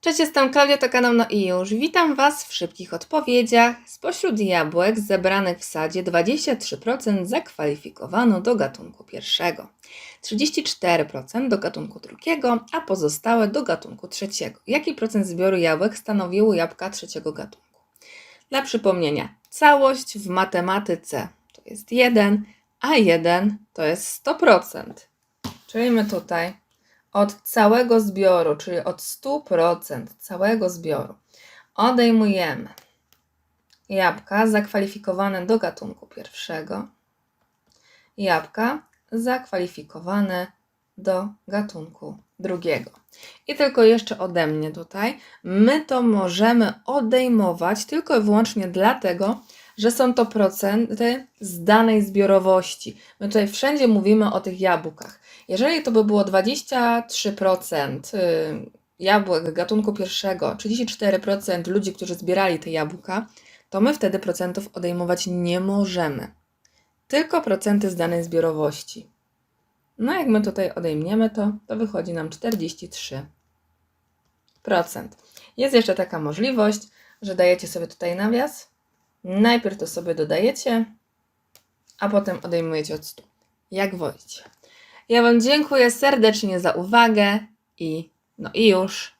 Cześć, jestem Klaudia, to No i już. Witam Was w szybkich odpowiedziach. Spośród jabłek zebranych w sadzie 23% zakwalifikowano do gatunku pierwszego, 34% do gatunku drugiego, a pozostałe do gatunku trzeciego. Jaki procent zbioru jabłek stanowiły jabłka trzeciego gatunku? Dla przypomnienia, całość w matematyce to jest 1, a 1 to jest 100%. Czyli my tutaj od całego zbioru, czyli od 100% całego zbioru, odejmujemy jabłka zakwalifikowane do gatunku pierwszego, jabłka zakwalifikowane do gatunku drugiego. I tylko jeszcze ode mnie tutaj, my to możemy odejmować tylko i wyłącznie dlatego, że są to procenty z danej zbiorowości. My tutaj wszędzie mówimy o tych jabłkach. Jeżeli to by było 23% y, jabłek gatunku pierwszego, 34% ludzi, którzy zbierali te jabłka, to my wtedy procentów odejmować nie możemy. Tylko procenty z danej zbiorowości. No jak my tutaj odejmiemy to, to wychodzi nam 43%. Jest jeszcze taka możliwość, że dajecie sobie tutaj nawias. Najpierw to sobie dodajecie, a potem odejmujecie od 100. Jak wolicie. Ja Wam dziękuję serdecznie za uwagę i no i już.